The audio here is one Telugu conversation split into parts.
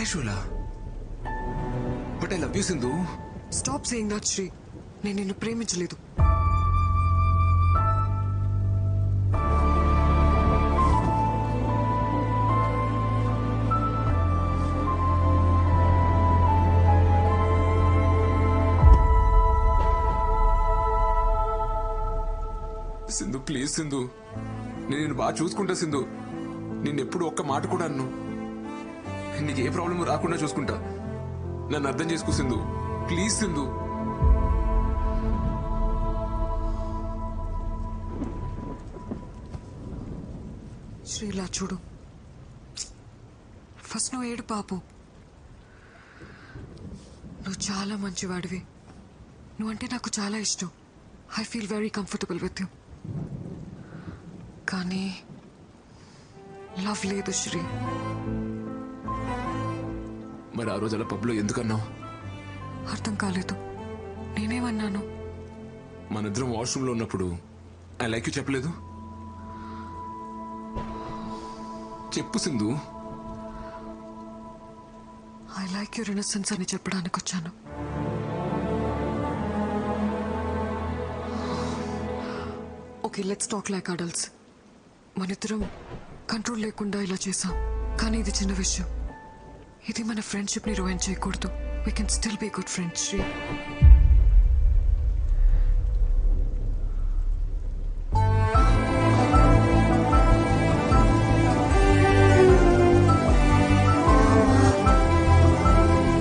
క్యాషువలా but I love you Sindhu stop saying that Sri నేను నిన్ను ప్రేమించలేదు. సింధు ప్లీజ్ సింధు నేను బాగా చూసుకుంటా సింధు నిన్ను ఎప్పుడు ఒక్క మాట కూడా అన్ను. నీకు ఏ ప్రాబ్లం రాకుండా చూసుకుంటా. నన్ను అర్థం చేసుకో సింధు. ప్లీజ్ సింధు. శ్రీలా చూడు. ఫస్ట్ నువ్వు ఏడు పాపు. నువ్వు చాలా మంచివాడివి. నువ్వంటే నాకు చాలా ఇష్టం. I feel very comfortable with you కానీ లవ్ లేదు శ్రీ. మరి ఆ రోజు అలా పబ్లో ఎందుకన్నావు? అర్థం కాలేదు. నేనేమన్నాను? మనిద్దరం వాష్రూమ్లో ఉన్నప్పుడు ఐ లైక్ యూ చెప్పలేదు? చెప్పు Sindhu. I like your innocence అని చెప్పడానికి వచ్చాను okay let's talk like adults. మనిద్దరం కంట్రోల్ లేకుండా ఇలా చేసాం కానీ ఇది చిన్న విషయం. ఇది మన ఫ్రెండ్షిప్ని రొవెన్ చేయకూడదు we can still be good friends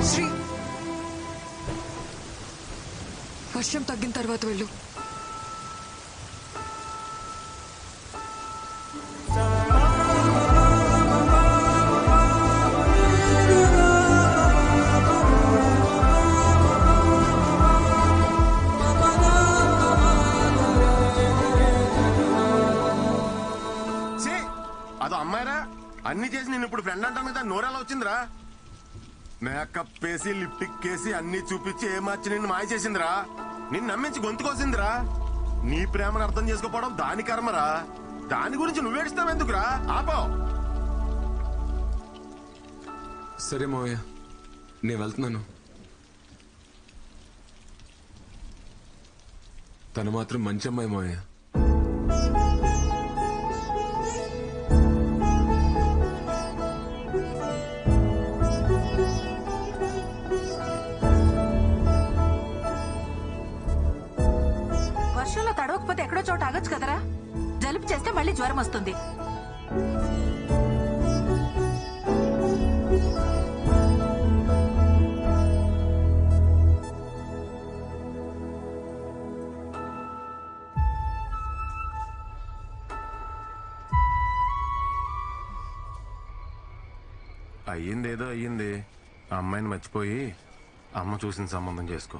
Sri వర్షం తగ్గిన తర్వాత వెళ్ళు. అన్ని చేసి నేను ఇప్పుడు ఫ్రెండ్ అంటాను కదా నోరెలా వచ్చిందిరా. మేకప్ వేసి లిప్టిక్ వేసి అన్ని చూపించి ఏమార్చి నిన్ను మాయ చేసిందిరా నిన్ను నమ్మించి గొంతుకోసిందిరా నీ ప్రేమను అర్థం చేసుకోపోవడం దాని కర్మరా. దాని గురించి నువ్వేడుస్తావు ఎందుకురా? ఆపో. సరే మావయ్య నేను వెళ్తున్నాను. తను మాత్రం మంచి అమ్మాయి మావయ్య. వర్షంలో తడవకపోతే ఎక్కడో చోట ఆగొచ్చు కదరా? జలుబు చేస్తే మళ్ళీ జ్వరం వస్తుంది. అయ్యిందేదో అయ్యింది. ఆ అమ్మాయిని మర్చిపోయి అమ్మ చూసిన సంబంధం చేసుకో.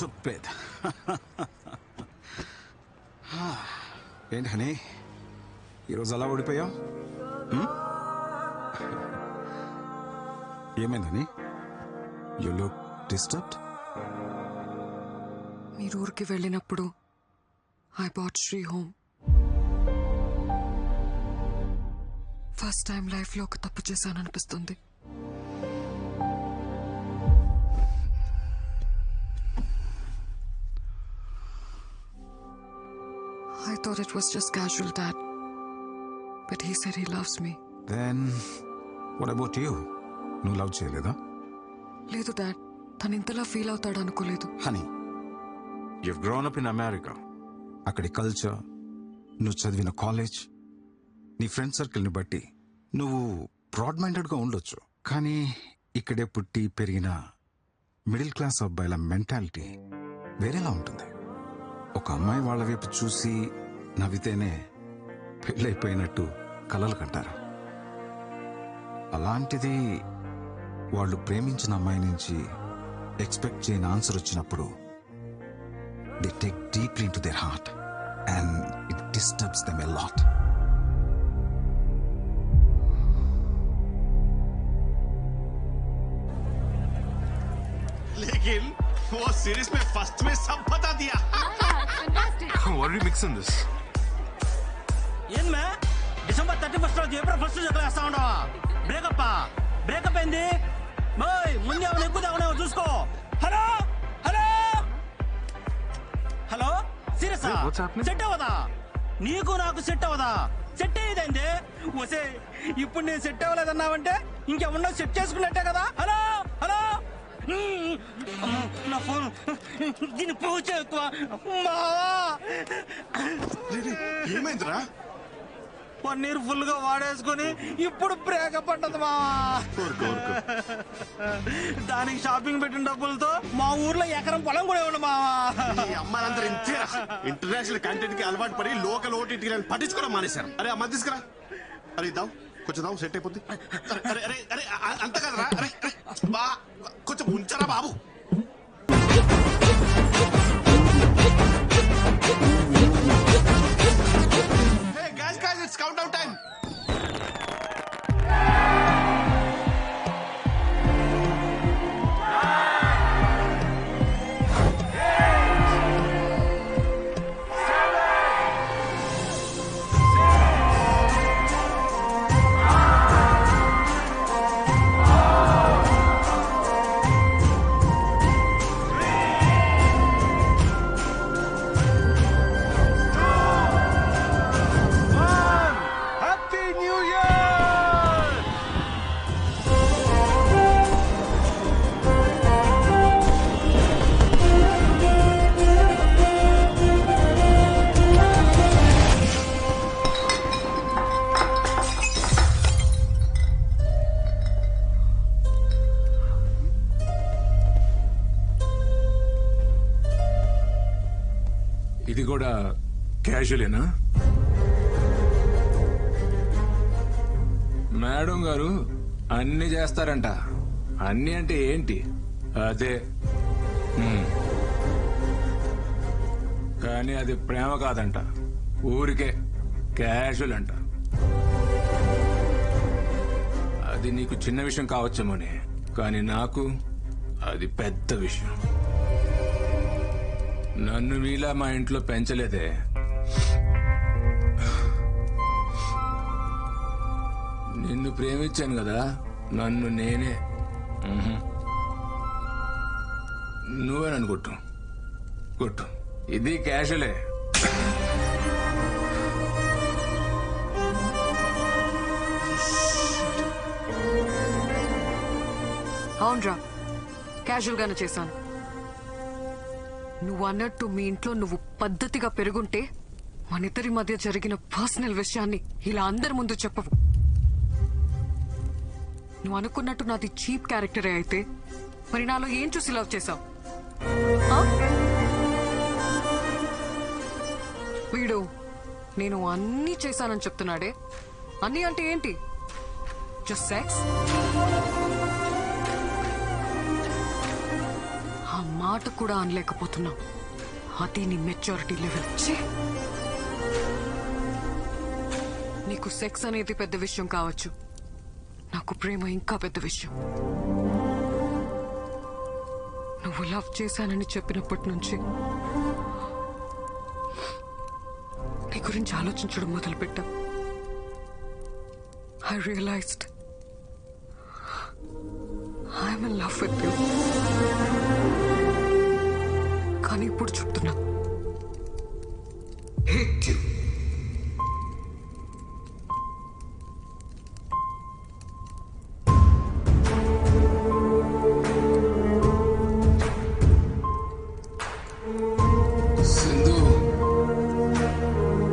Stupid. ఏంటి హనీ? ఈరోజు అలా ఓడిపోయావు? ఏమైంది హనీ? యు లుక్ డిస్టర్బ్డ్ మీరు ఊరికి వెళ్ళినప్పుడు I bought Sri home first time లైఫ్లో ఒక తప్పు చేశాననిపిస్తుంది. Thought it was just casual, Dad. But he said he loves me. Then what about you నువ్వు లవ్ చేయలేదా? లేదు డాడ్ తను ఇంతలా ఫీల్ అవుతాడు అనుకోలేదు. Honey you grown up in America అక్కడి కల్చర్ నువ్వు చదివిన కాలేజ్ నీ ఫ్రెండ్ సర్కిల్ని బట్టి నువ్వు బ్రాడ్ మైండెడ్గా ఉండొచ్చు. కానీ ఇక్కడే పుట్టి పెరిగిన మిడిల్ క్లాస్ అబ్బాయిల మెంటాలిటీ వేరేలా ఉంటుంది. ఒక అమ్మాయి వాళ్ళ వైపు చూసి నవ్వితేనే పెళ్ళైపోయినట్టు కలలు కంటారు అలాంటిది వాళ్ళు ప్రేమించిన అమ్మాయి నుంచి ఎక్స్పెక్ట్ చేయని ఆన్సర్ వచ్చినప్పుడు they take deeply into their heart and it disturbs them a lot लेकिन वो सीरीज में फर्स्ट में सब बता दिया What are you mixing this? ఏం మే? డిసెంబర్ థర్టీ ఫస్ట్ రోజు ఏప్రిల్ ఫస్ట్ చెప్పలేస్తా ఉండవా బ్రేకప్ బ్రేకప్ అయింది బాయ్ ముందు ఏమైనా ఎక్కువ ఏమైనా చూసుకో. Hello hello hello serious? Set అవ్వదా? నీకు నాకు సెట్ అవ్వదా? సెట్ అయ్యేదండి వసే ఇప్పుడు నేను సెట్ అవ్వలేదన్నావంటే ఇంకేమన్నా సెట్ చేసుకున్నట్టే కదా? హలో హలో నా ఫోన్. దీని పూజ ఎక్కువ. మావా ఏమైందిరా? పన్నీర్ ఫుల్గా వాడేసుకుని ఇప్పుడు బ్రేకప్ అంటది మా. ఊరుకో ఊరుకో. దానికి షాపింగ్ పెట్టిన డబ్బులతో మా ఊర్లో ఎకరం పొలం కూడా ఇవ్వండి మావా. అమ్మాయిలందరూ ఇంటర్నేషనల్ కంటెంట్కి అలవాటు పడి లోకల్ ఓటీటీ పట్టించుకోవడం మానేశారు. అరే అమ్మ తీసుకురా. అరే ఇద్దాం కొంచెం దాం సెట్ అయిపోద్ది. అరే అరే అరే అంత కదరా. అరే అరే, బా కొంచెం ఉంచరా బాబు. It's countdown time. కూడా క్యాజువలేనా? మేడం గారు అన్ని చేస్తారంట. అన్ని అంటే ఏంటి? అదే. కానీ అది ప్రేమ కాదంట. ఊరికే క్యాజువల్ అంట. అది నీకు చిన్న విషయం కావచ్చేమోనే. కానీ నాకు అది పెద్ద విషయం. నన్ను మీలా మా ఇంట్లో పెంచలేదే. నిన్ను ప్రేమించాను కదా నన్ను నేనే. నువ్వే నన్ను కొట్టు. కొట్టు. ఇది క్యాషువలే అవునరా క్యాజువల్ గానే చేశాను. నువ్వు అన్నట్టు మీ ఇంట్లో నువ్వు పద్ధతిగా పెరుగుంటే మన ఇద్దరి మధ్య జరిగిన పర్సనల్ విషయాన్ని ఇలా అందరి ముందు చెప్పవు. నువ్వు అనుకున్నట్టు నాది చీప్ క్యారెక్టరే అయితే మరి నాలో ఏం చూసి లవ్ చేసావు వీడు నేను అన్నీ చేశానని చెప్తున్నాడే. అన్నీ అంటే ఏంటి? జస్ట్ సెక్స్ మాట కూడా అనలేకపోతున్నా. అది నీ మెచ్యూరిటీ లెవెల్. నీకు సెక్స్ అనేది పెద్ద విషయం కావచ్చు. నాకు ప్రేమ ఇంకా పెద్ద విషయం. నువ్వు లవ్ చేశానని చెప్పినప్పటి నుంచి నీ గురించి ఆలోచించడం మొదలుపెట్టా. I realized I'm in love with you ఇప్పుడు చెప్తున్నా Hate you.